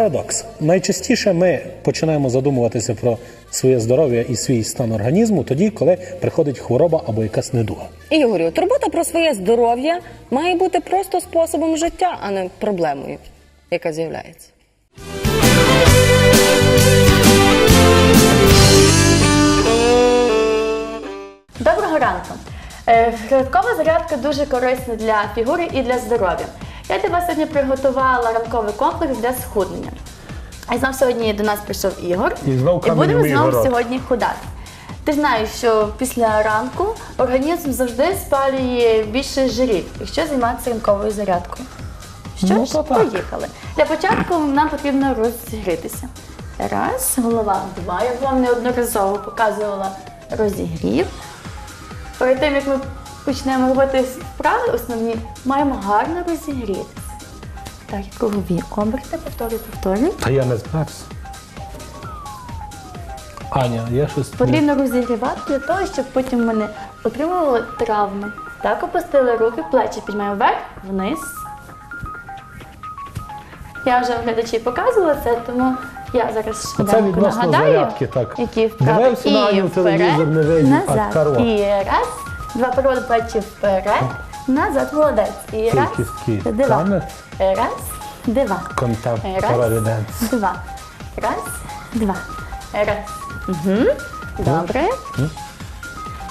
Парадокс. Найчастіше ми починаємо задумуватися про своє здоров'я і свій стан організму тоді, коли приходить хвороба або якась недуга. Ігорю, турбота про своє здоров'я має бути просто способом життя, а не проблемою, яка з'являється. Доброго ранку. Е, Ранкова зарядка дуже корисна для фігури і для здоров'я. Я для вас сьогодні приготувала ранковий комплекс для схуднення. І знов сьогодні до нас прийшов Ігор. І знов камінь будемо знову сьогодні худати. Ти знаєш, що після ранку організм завжди спалює більше жирів, якщо займатися ранковою зарядкою. Що Ну, ж, так. поїхали. Для початку нам потрібно розігрітися. Раз, голова, два. Я вам неодноразово показувала розігрів. Перед тим, як ми почнемо робити вправи основні, маємо гарно розігрітися. Так, кругові оберти, повторюю, повторюю. Та я не змерз. Аня, я щось. Потрібно розігрівати для того, щоб потім ми не отримували травми. Так, опустили руки, плечі піднімаємо вверх, вниз. Я вже глядачі показувала це, тому я зараз Оце швиденько відносно нагадаю, зарядки, так. які вправи. Дивився на Аню І телевізор, не видів, а назад. корова. І раз, два проводи плечі вперед, назад, молодець. І раз, два. Раз, два. Раз, dance. два. Раз, два. Раз. Угу. Добре.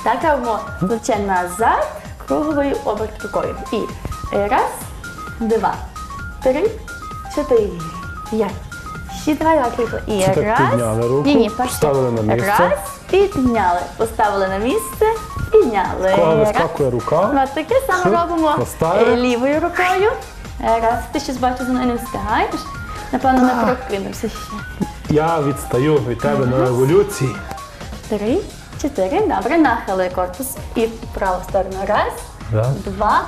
Так робимо плече назад, круговий оберт рукою. І раз, два, три, чотири, п'ять. Шість, давай, давай. І раз. підняли руку, ні, ні, поставили на місце. Раз, підняли. Поставили на місце, підняли. Вискакує рука? Ну, таке саме Хип, робимо поставили. лівою рукою. Раз, ти щось бачу, за мною не встигаєш. Напевно, не прокинувся ще. Я відстаю від тебе на еволюції. Три, чотири. Добре, нахили корпус. І в праву сторону. Раз, Раз. два,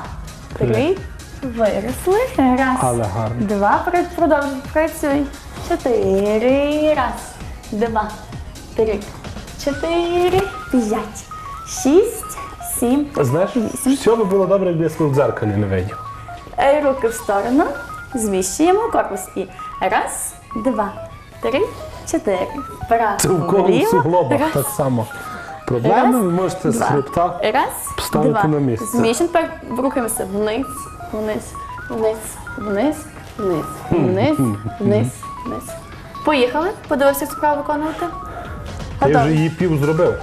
три. Виросли. Раз. Але гарно. Два. Пр- Продовжуй. Працюй. Чотири. Раз. Два. Три. Чотири. П'ять. Шість. Сім. Знаєш, Вісім. все би було добре, якби я в дзеркалі не видів. Е, Руки в сторону. Зміщуємо корпус. І раз, два, три, чотири. Вправо. Це в кого вліво. суглобах Раз, так само. Проблеми Раз, ви можете з два. хребта. Раз, вставити два. на місце. Зміщуємо, тепер рухаємося вниз, вниз, вниз, вниз, вниз, вниз, вниз, вниз. Поїхали. Подивився, як справу виконувати. Я вже її пів зробив.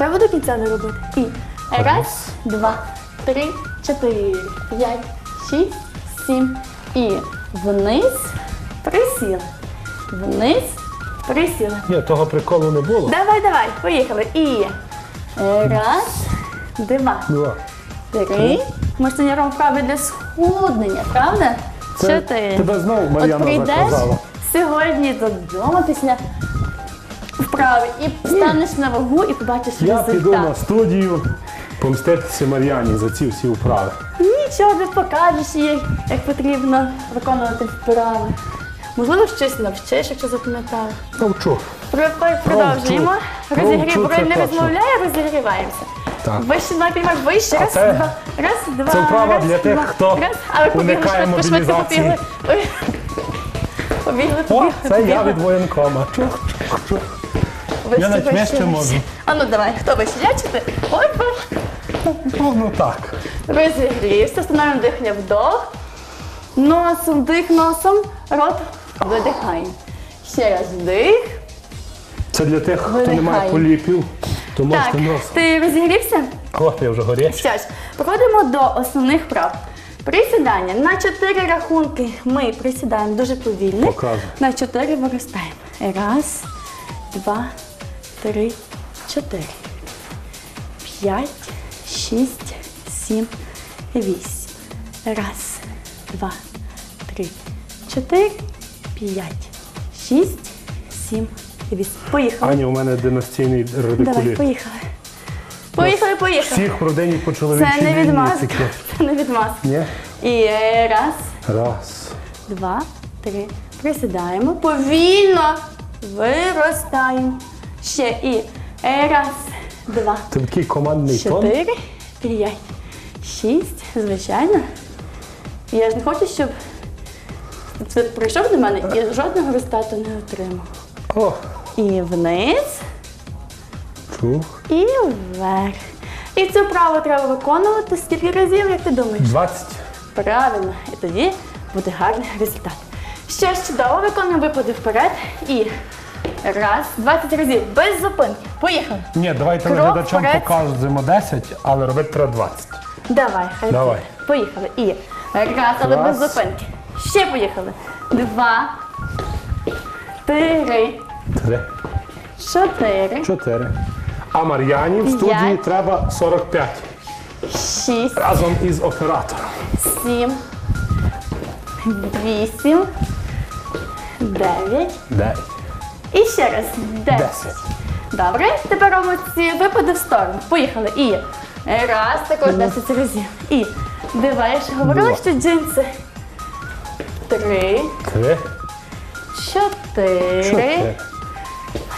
Треба до кінця не робити. І раз, два, три, чотири, п'ять, шість, сім. І вниз, присіли. Вниз, присіли. Ні, того приколу не було. Давай, давай, поїхали. І раз, два, Два. три. Ми сьогодні робимо вправи для схуднення, правда? Це Чотири. тебе знову От Мар'яна прийдеш заказала. сьогодні додому після вправи і станеш на вагу і побачиш Я результат. піду на студію помститися Мар'яні за ці всі вправи. Нічого не покажеш їй, як потрібно виконувати вправи. Можливо, щось навчиш, якщо запам'ятав. Навчу. Про- про- Продовжуємо. Провчу, це не точно. розмовляє, розігріваємося. Так. Вище, піднімай, вище. Раз, це- два, раз, два. це вправа раз, для тих, два, хто раз. А побігли уникає швидко, швидко мобілізації. побігли. Ой. Побігли, О, побігли, це я побігли. від воєнкома. Чух, чух, чух. Я навіть вище. можу. А ну давай, хто вище? Я чи ти? Ну, ну так. Розігрівся, встановлюємо дихання вдох. Носом, вдих носом, рот видихаємо. Ще раз вдих. Це для тих, хто не Видихай. має поліпів, то Так, можете нос. ти розігрівся? О, я вже горячий. Що ж, переходимо до основних прав. Присідання. На чотири рахунки ми присідаємо дуже повільно. Показуй. На чотири виростаємо. Раз, два, три, чотири. П'ять, шість, сім, вісім. Раз, два, три, чотири, п'ять, шість, сім, вісім. Поїхали. Аня, у мене династійний Давай, поїхали. Поїхали, поїхали. Всіх в родині по чоловічій Це не лінії відмазка. таке. Це не відмазка. Ні? І е, раз, Раз. два, три. Присідаємо. Повільно виростаємо. Ще і раз, два, Це такий командний тон. чотири, п'ять, шість. Звичайно. Я ж не хочу, щоб Це прийшов до мене і жодного результату не отримав. О, І вниз, чух. і вверх. І цю вправу треба виконувати скільки разів, як ти думаєш? 20. Правильно, і тоді буде гарний результат. Ще ж чудово виконуємо випади вперед і раз, 20 разів без зупинки. Поїхали. Ні, давайте Крок глядачам вперед. покажемо 10, але робити треба 20. Давай, хай. Давай. Поїхали. І раз, але без зупинки. Ще поїхали. Два, три, Три. чотири, 4. А Мар'яні в студії П'ять. треба 45. шість, Разом із оператором. сім, вісім, дев'ять. 9. І ще раз. Десять. Добре, тепер робимо ці випади в сторону. Поїхали. І раз, також 10 разів. І дива, я ж говорила, що джинси. Три, 3. чотири.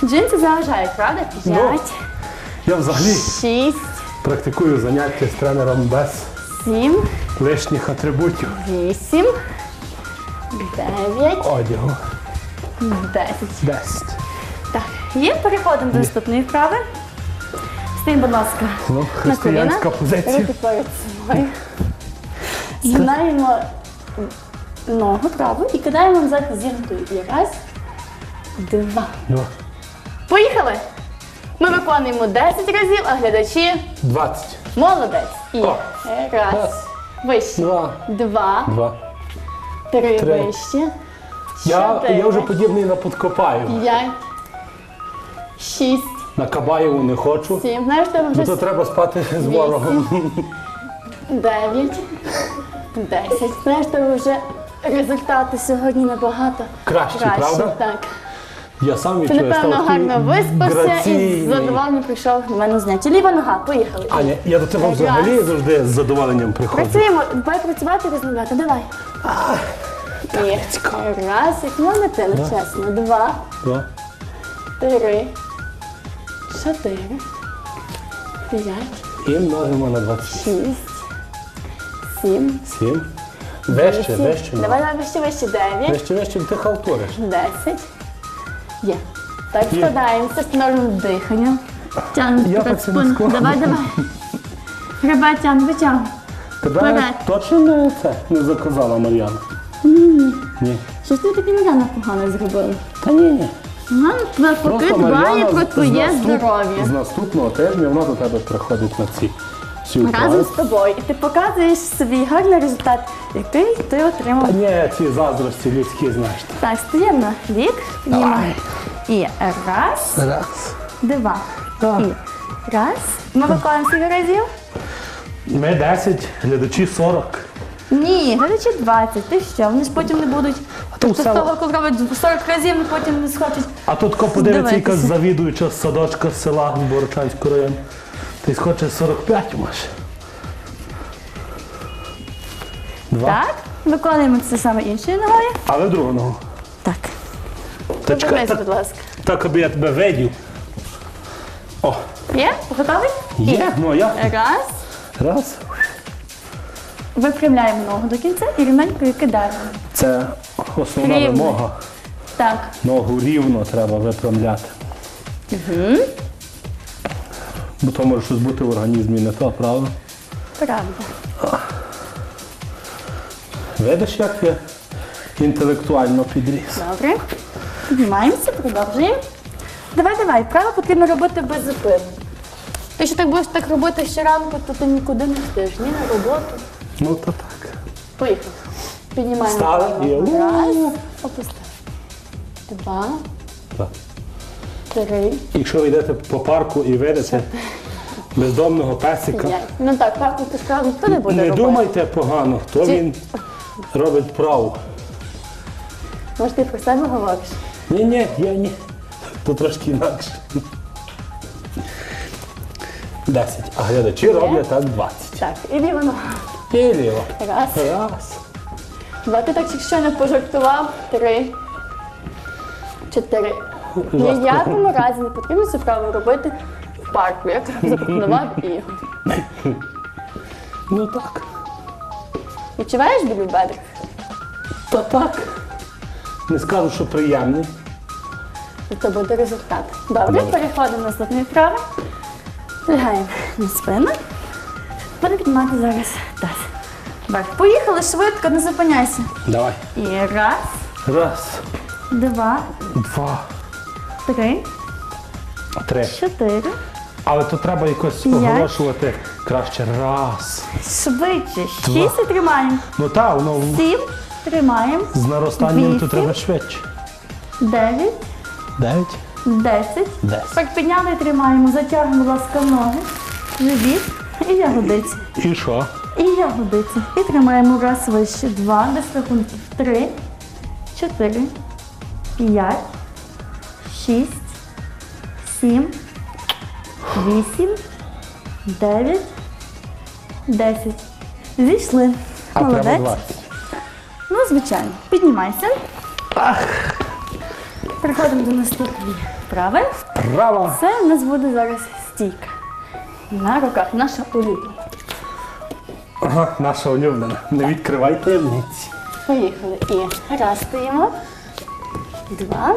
Джинси заважають, правда? Ну. П'ять, Я взагалі шість, практикую заняття з тренером без сім, лишніх атрибутів вісім, дев'ять, одягу. Десять. 10. Так, є, переходимо до наступної вправи. Стань, будь ласка, Ну, на християнська коліна. позиція. Руки перед собою. Згинаємо ногу праву і кидаємо назад зігнутою. І раз, два. Ну, Поїхали! Ми виконуємо 10 разів, а глядачі 20. молодець. І О. раз, Раз. вище. Два. Два, три, Три. вище. Я, я вже подібний на Подкопаєва. п'ять, шість, На Кабаєву не хочу. сім. Знаєш, тебе Ну вже то треба спати з ворогом. Дев'ять, десять. Знаєш, то вже результати сьогодні набагато Кращі, правда? Так. Я сам Ти, відчую, напевно, став гарно виспався і граційний. з задоволенням прийшов до мене зняття. Ліва нога, поїхали. Аня, я до тебе взагалі завжди з задоволенням приходжу. Працюємо, давай працювати і розмовляти. Давай. І раз, як моя дитина, чесно. Два, Два. три, чотири, п'ять, І множимо на 20. шість, сім, 7. Вище, вісім. вище. Давай, давай, вище, вище, дев'ять. Вище, вище, ти халтуриш. 10. Є. Так, Є. складаємося, встановлюємо дихання. Тягнемо Я так це не. Давай, давай. Хребет тягнемо, витягнемо. Тебе точно не це не заказала Мар'яна? Ні. Ні. Щось ти таки Мар'яна погано зробила. Та ні, ні. Вона навпаки дбає про з- твоє здоров'я. З наступного тижня вона до тебе приходить на ці Разом з тобою. І ти показуєш свій гарний результат, який ти отримав. Та ні, ці заздрості людські, знаєш. Так, стоїмо на піднімаємо. І раз, Раз. два. Так. І раз. Ми виконуємо скільки разів? Ми 10, глядачі 40. Ні, глядачі 20. Ти що? Вони ж потім не будуть. то Тобто з того, коли роблять 40 разів, вони потім не схочуть. А тут ко подивиться якась завідуюча з садочка з села з Борочанського району. Ти схоче 45 маєш. Два. Так, виконуємо це саме іншою ногою. Але другу ногу. Так. Та чекай, так, будь ласка. так, аби я тебе видів. О, Є? Готовий? є, ну я. Раз. Раз. Випрямляємо ногу до кінця і рівненько її кидаємо. Це основна Рівно. вимога. Так. Ногу рівно треба виправляти. Угу. Бо то може щось бути в організмі не то, правда? Правда. Видиш, як я інтелектуально підріс. Добре. Піднімаємося, продовжуємо. Давай, давай. Право потрібно робити без зупину. Якщо так будеш так робити щоранку, то ти нікуди не встиш. Ні на роботу. Ну то так. Поїхали. Піднімаємо. Праву і-. Раз. Опустили. Два. так. Три. Якщо ви йдете по парку і видите бездомного песика, П'ять. Ну так, ти справді ніхто не буде не робити. думайте погано, хто Чи- він робить право. Може, ти про себе говориш? Ні, ні, я ні. То трошки інакше. 10. А глядачі роблять так 20. Так, і ліва нога. Ліво. Раз. Раз. Два. Ти так якщо не пожартував. Три. Чотири. Ні в якому разі не потрібно цю вправу робити в парку, як запропонував Ігор. Ну так. Відчуваєш біль у? Та так. Не скажу, що приємний. І це буде результат. Добре, Добре. переходимо до наступної вправи. Лягаємо на спину. Будемо піднімати зараз таз. Так, поїхали швидко, не зупиняйся. Давай. І раз, Раз, два, два, три, три. чотири. Але то треба якось П'ять. оголошувати краще. Раз. Швидше. Шість і тримаємо. Ну так, воно Сім. Тримаємо. з наростанням то Вісім. треба швидше. Дев'ять. Дев'ять. Десять. Десять. Так підняли і тримаємо. Затягуємо, будь ласка, ноги. Живіт і ягодиці. І що? І ягодиці. І тримаємо раз вище. Два, без рахунків. Три, чотири, п'ять, шість, сім, вісім, дев'ять, десять. Зійшли. А треба Молодець. Ну, звичайно. Піднімайся. Переходимо до наступної вправи. Права. Це у нас буде зараз стійка. На руках наша улюблена. Ага, наша улюблена. Не відкривай таємниці. Поїхали. І раз стоїмо. Два.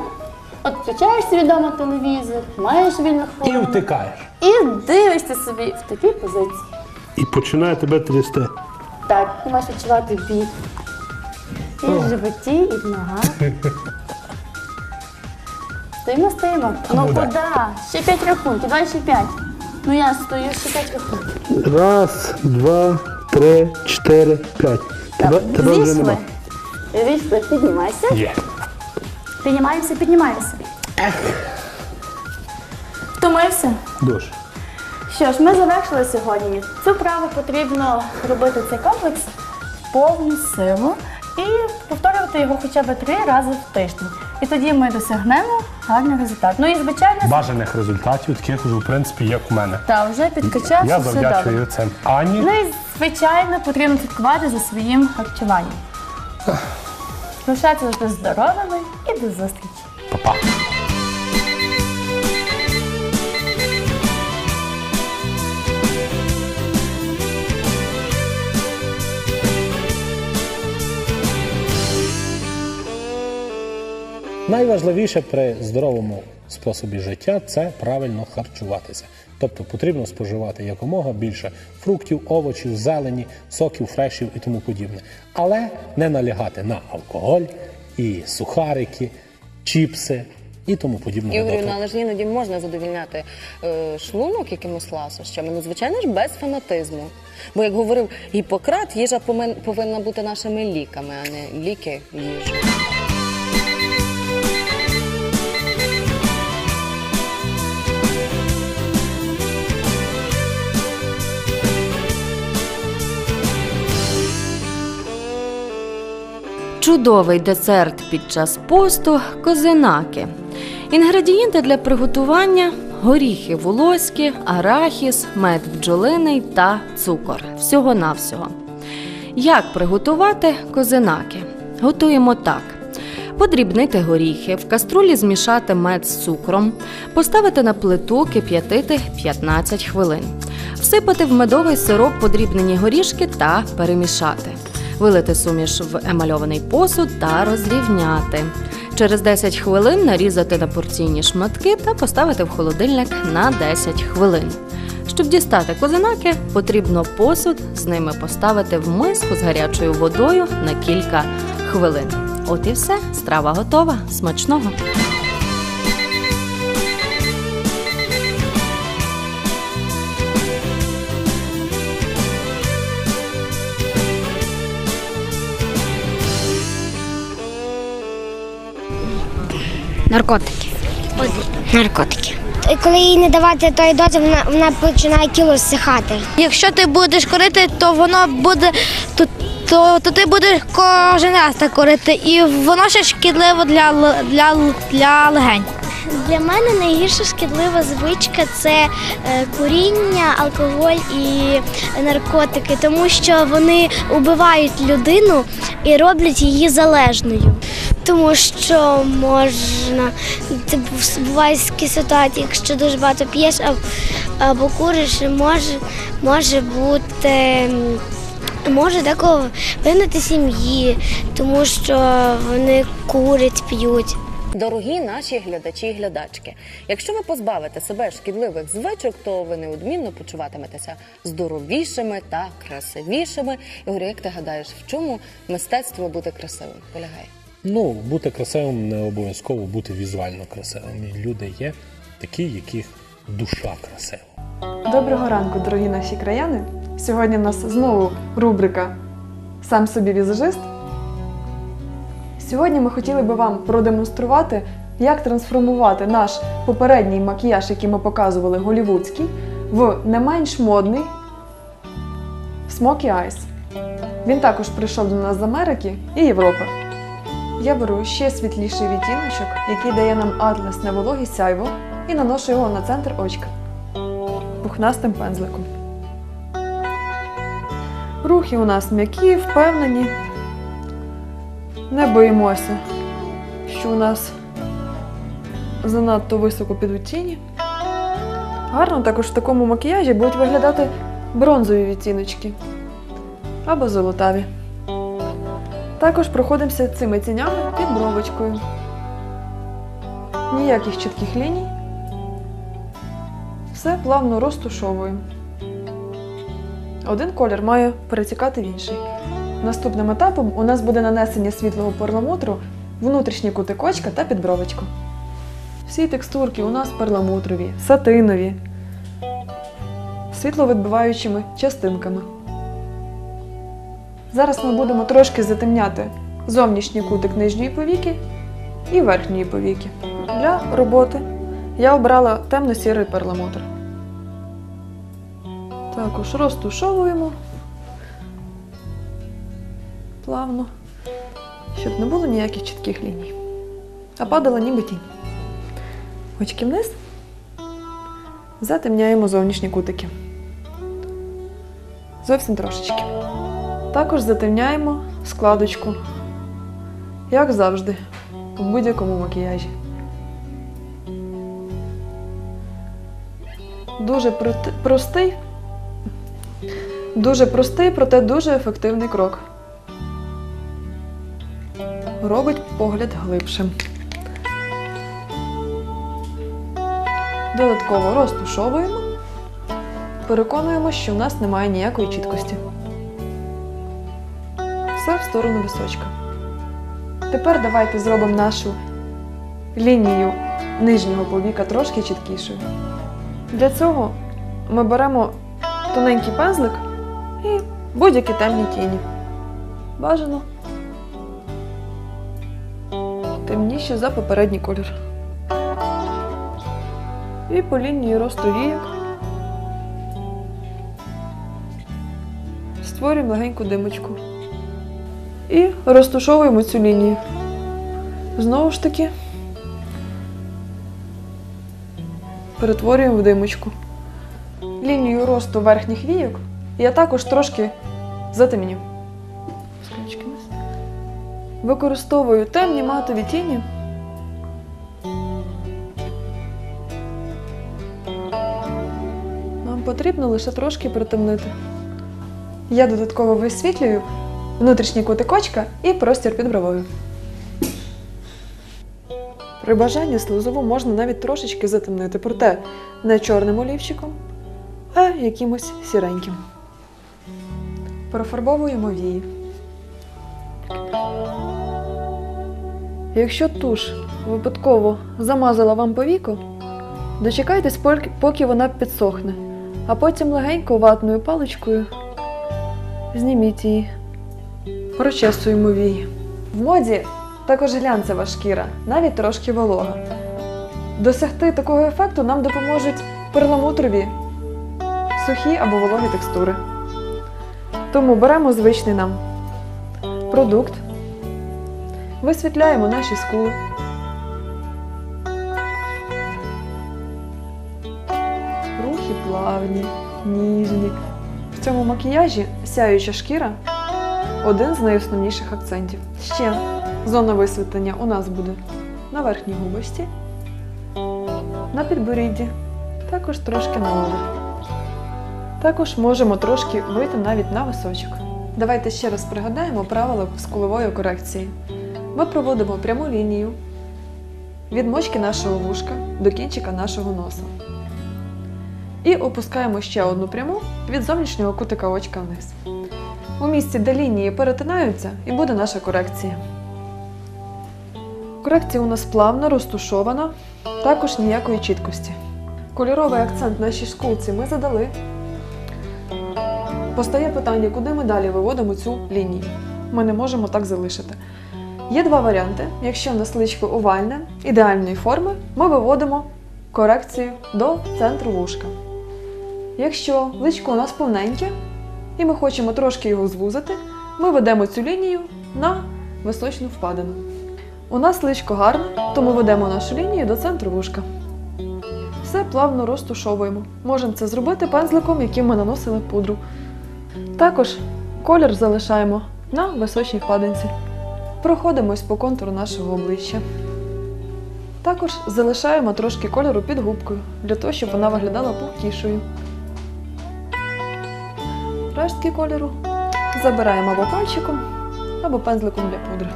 От включаєш свідомо телевізор, маєш вільну І втикаєш. І дивишся собі в такій позиції. І починає тебе трясти. Так, ти маєш відчувати біль. І в животі, і в ногах. Стоїмо, стоїмо. Ну Куди? куди? Ще п'ять рахунків, давай ще п'ять. Ну я стою, п'ять рахунків. Раз, два, три, чотири, п'ять. Тебе, тебе вже нема. Зійшли, піднімайся. Є. Піднімаємося, піднімаємося. Втомився? Дуже. Що ж, ми завершили сьогодні. Цю вправу потрібно робити цей комплекс в повну силу і повторювати його хоча б три рази в тиждень. І тоді ми досягнемо гарний результат. Ну і звичайно, Бажаних результатів таких вже в принципі, як у мене. та вже підкачався Я все добре. завдячую це Ані. Ну і звичайно потрібно слідкувати за своїм харчуванням. Лишайтеся завжди здоровими і до зустрічі! Па-па. Найважливіше при здоровому способі життя це правильно харчуватися. Тобто потрібно споживати якомога більше фруктів, овочів, зелені, соків, фрешів і тому подібне. Але не налягати на алкоголь і сухарики, чіпси і тому подібне. Ігорю, ну, але ж іноді можна задовільняти е, шлунок якимось ласощами. Ну, звичайно ж, без фанатизму. Бо, як говорив Гіппократ, їжа повинна бути нашими ліками, а не ліки їжі. Чудовий десерт під час посту козинаки. Інгредієнти для приготування горіхи волоські, арахіс, мед бджолиний та цукор. Всього-навсього. Як приготувати козинаки? Готуємо так. Подрібнити горіхи, в каструлі змішати мед з цукром, поставити на плиту кип'ятити 15 хвилин, всипати в медовий сироп подрібнені горішки та перемішати, вилити суміш в емальований посуд та розрівняти. Через 10 хвилин нарізати на порційні шматки та поставити в холодильник на 10 хвилин. Щоб дістати козинаки, потрібно посуд з ними поставити в миску з гарячою водою на кілька хвилин. От і все, страва готова. Смачного! Наркотики. Наркотики. Коли їй не давати тої дози, вона, вона починає тіло зсихати. Якщо ти будеш курити, то воно буде то, то, то ти будеш кожен раз так курити, і воно ще шкідливо для, для, для легень. Для мене найгірша шкідлива звичка це е, куріння, алкоголь і наркотики, тому що вони убивають людину і роблять її залежною. Тому що можна це бу- бувають такі ситуації, якщо дуже багато п'єш аб- або куриш, може, може бути може деколи винути сім'ї, тому що вони курять, п'ють. Дорогі наші глядачі і глядачки, якщо ви позбавите себе шкідливих звичок, то ви неодмінно почуватиметеся здоровішими та красивішими. Ігорю, як ти гадаєш, в чому мистецтво бути красивим полягає? Ну, бути красивим не обов'язково бути візуально красивим. Люди є такі, яких душа красива. Доброго ранку, дорогі наші краяни. Сьогодні в нас знову рубрика Сам собі візажист. Сьогодні ми хотіли би вам продемонструвати, як трансформувати наш попередній макіяж, який ми показували голівудський, в не менш модний Smoky Eyes. Він також прийшов до нас з Америки і Європи. Я беру ще світліший відтіночок, який дає нам атласне вологе сяйво, і наношу його на центр очка пухнастим пензликом. Рухи у нас м'які, впевнені. Не боїмося, що у нас занадто високо підуть тіні. Гарно також в такому макіяжі будуть виглядати бронзові відтіночки або золотаві. Також проходимося цими тінями під бровочкою. Ніяких чітких ліній. Все плавно розтушовуємо. Один колір має перетікати в інший. Наступним етапом у нас буде нанесення світлого перламутру, внутрішні кутик очка та підбровочку. Всі текстурки у нас перламутрові, сатинові, світловідбиваючими частинками. Зараз ми будемо трошки затемняти зовнішній кутик нижньої повіки і верхньої повіки. Для роботи я обрала темно-сірий перламутр. Також розтушовуємо плавно, щоб не було ніяких чітких ліній. А падала ніби тінь. Очки вниз. Затемняємо зовнішні кутики. Зовсім трошечки. Також затемняємо складочку, як завжди, у будь-якому макіяжі. Дуже простий, дуже простий, проте дуже ефективний крок. Робить погляд глибшим. Додатково розтушовуємо, переконуємо, що в нас немає ніякої чіткості. Сторону височка. Тепер давайте зробимо нашу лінію нижнього повіка трошки чіткішою. Для цього ми беремо тоненький пензлик і будь-які темні тіні. Бажано темніші за попередній колір. І по лінії росту віяк створюємо легеньку димочку. І розтушовуємо цю лінію. Знову ж таки перетворюємо в димочку. Лінію росту верхніх війок я також трошки затемню. Використовую темні матові тіні. Нам потрібно лише трошки притемнити. Я додатково висвітлюю внутрішній кутик очка і простір під бровою. При бажанні слизову можна навіть трошечки затемнити, проте не чорним олівчиком, а якимось сіреньким. Профарбовуємо вії. Якщо туш випадково замазала вам повіку, дочекайтесь, поки вона підсохне, а потім легенько ватною паличкою зніміть її. Прочесуємо вії. В моді також глянцева шкіра, навіть трошки волога. Досягти такого ефекту нам допоможуть перламутрові, сухі або вологі текстури. Тому беремо звичний нам продукт, висвітляємо наші скули. Рухи плавні, ніжні. В цьому макіяжі сяюча шкіра один з найосновніших акцентів. Ще зона висвітлення у нас буде на верхній губості, на підборідді, також трошки на лобі. Також можемо трошки вийти навіть на височок. Давайте ще раз пригадаємо правила скулової корекції. Ми проводимо пряму лінію від мочки нашого вушка до кінчика нашого носа. І опускаємо ще одну пряму від зовнішнього кутика очка вниз. У місці, де лінії перетинаються, і буде наша корекція. Корекція у нас плавна, розтушована, також ніякої чіткості. Кольоровий акцент нашій шкулці ми задали. Постає питання, куди ми далі виводимо цю лінію. Ми не можемо так залишити. Є два варіанти. Якщо в нас личко овальне, ідеальної форми, ми виводимо корекцію до центру вушка. Якщо личко у нас повненьке, і ми хочемо трошки його звузити, ми ведемо цю лінію на височну впадину. У нас личко гарне, тому ведемо нашу лінію до центру вушка. Все плавно розтушовуємо. Можемо це зробити пензликом, яким ми наносили пудру. Також колір залишаємо на височній впадинці. Проходимось по контуру нашого обличчя. Також залишаємо трошки кольору під губкою, для того, щоб вона виглядала пухкішою. Рештки кольору забираємо або пальчиком, або пензликом для пудри.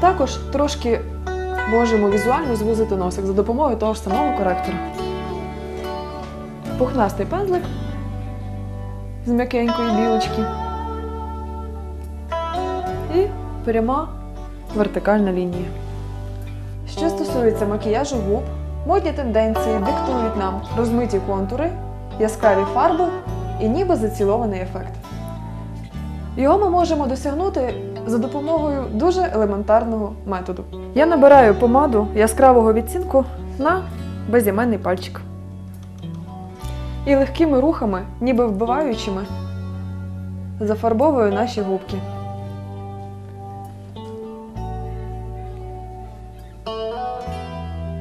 Також трошки можемо візуально звузити носик за допомогою того ж самого коректора. Пухнастий пензлик з м'якенької білочки. І пряма вертикальна лінія. Що стосується макіяжу губ, модні тенденції диктують нам розмиті контури, яскраві фарби і ніби зацілований ефект. Його ми можемо досягнути за допомогою дуже елементарного методу. Я набираю помаду яскравого відцінку на безіменний пальчик. І легкими рухами, ніби вбиваючими, зафарбовую наші губки.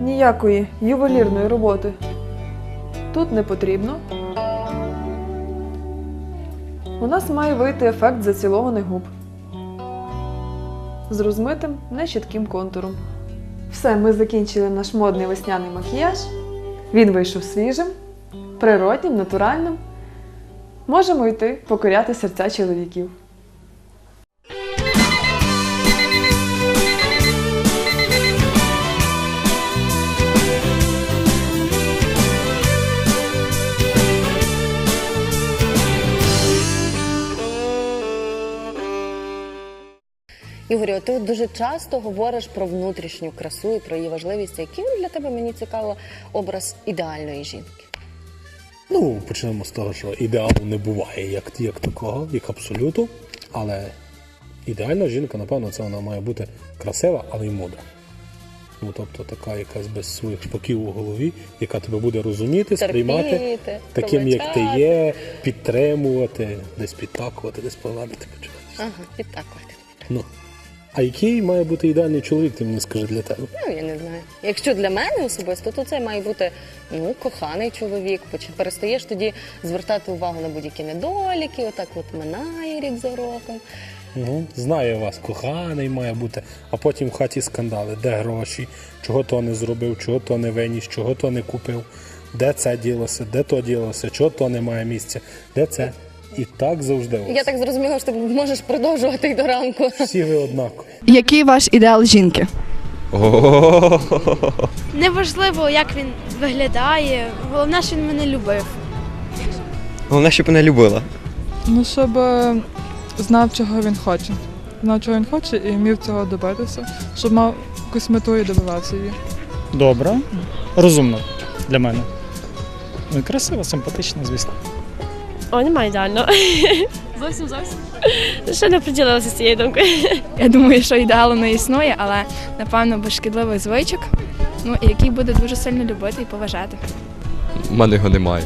Ніякої ювелірної роботи тут не потрібно. У нас має вийти ефект зацілованих губ з розмитим, нечітким контуром. Все, ми закінчили наш модний весняний макіяж. Він вийшов свіжим, природнім, натуральним. Можемо йти покоряти серця чоловіків. Ігорю, ти дуже часто говориш про внутрішню красу і про її важливість. Він для тебе мені цікаво образ ідеальної жінки? Ну, почнемо з того, що ідеалу не буває як, як такого, як абсолюту. Але ідеальна жінка, напевно, це вона має бути красива, але й мудра. Ну, тобто така якась без своїх шпаків у голові, яка тебе буде розуміти, сприймати таким, як ти є, підтримувати, десь підтакувати, десь погладити. Ага, підтакувати. Ну. А який має бути ідеальний чоловік, ти мені скажи для тебе? Ну, я не знаю. Якщо для мене особисто, то це має бути ну, коханий чоловік. Перестаєш тоді звертати увагу на будь-які недоліки, отак от минає рік за роком. Угу. Знаю вас, коханий має бути, а потім в хаті скандали, де гроші, чого то не зробив, чого то не виніс, чого то не купив, де це ділося, де то ділося, чого то немає місця, де це. І так завжди. у вас. Я так зрозуміла, що ти можеш продовжувати й до ранку. Всі ви однакові. Який ваш ідеал жінки? Неважливо, як він виглядає. Головне, що він мене любив. Головне, щоб мене любила. Ну, щоб е, знав, чого він хоче. Знав, чого він хоче, і вмів цього добитися, щоб мав якусь мету і добивався її. Добра, розумна для мене. Ну і красива, симпатична, звісно. О, немає ідеально. Зовсім зовсім. Ще не приділилася з цією думкою. Я думаю, що ідеалу не існує, але напевно без шкідливих звичок, ну і який буде дуже сильно любити і поважати. У мене його немає.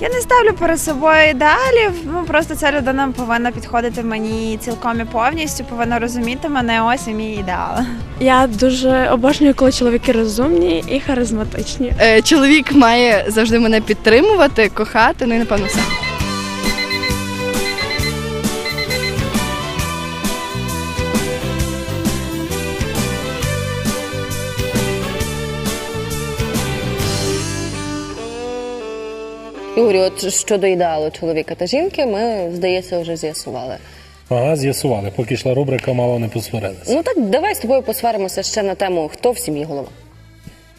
Я не ставлю перед собою ідеалів. Ну просто ця людина повинна підходити мені цілком і повністю, повинна розуміти мене. Ось і мій ідеал. Я дуже обожнюю, коли чоловіки розумні і харизматичні. Е, чоловік має завжди мене підтримувати, кохати, ну і напевно все. Ігорю, от щодо ідеалу чоловіка та жінки, ми, здається, вже з'ясували. Ага, з'ясували. Поки йшла рубрика, мало не посварилися. Ну так давай з тобою посваримося ще на тему, хто в сім'ї голова.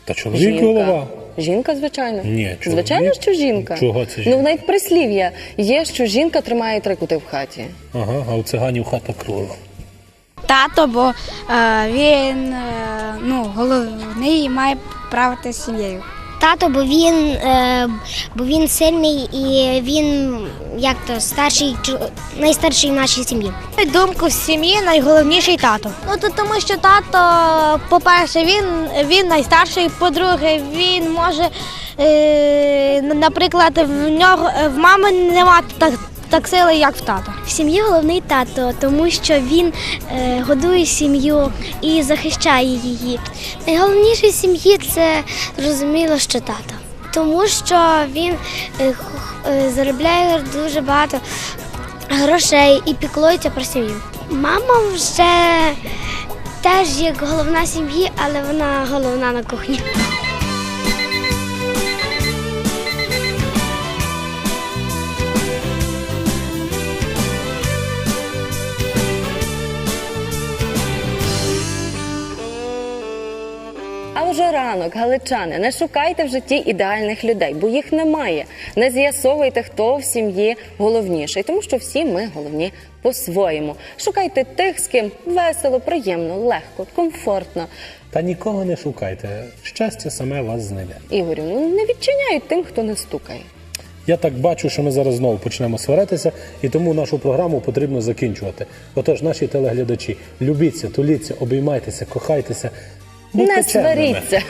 Та чоловік голова. Жінка, звичайно. Ні, чоловік. Звичайно, що жінка. Чого це жінка? Ну, навіть прислів'я є, що жінка тримає три кути в хаті. Ага, а у циганів хата кругла. Тато, бо е, він е, ну, головний і має правити сім'єю. Тато, бо він, е, бо він сильний і він як то старший найстарший в нашій сім'ї. Думку в сім'ї найголовніший тато. Ну то тому, що тато, по-перше, він, він найстарший, по-друге, він може, е, наприклад, в нього в мами немає так, так сили, як в тата. В сім'ї головний тато, тому що він е, годує сім'ю і захищає її. Найголовніше в сім'ї це зрозуміло, що тато. Тому що він е, е, заробляє дуже багато грошей і піклується про сім'ю. Мама вже теж як головна сім'ї, але вона головна на кухні. А вже ранок, галичани, не шукайте в житті ідеальних людей, бо їх немає. Не з'ясовуйте, хто в сім'ї головніший, тому що всі ми головні по-своєму. Шукайте тих, з ким весело, приємно, легко, комфортно. Та нікого не шукайте. Щастя саме вас знайде. Ігорю, ну не відчиняють тим, хто не стукає. Я так бачу, що ми зараз знову почнемо сваритися, і тому нашу програму потрібно закінчувати. Отож, наші телеглядачі, любіться, туліться, обіймайтеся, кохайтеся. Будьте не чемними. сваріться.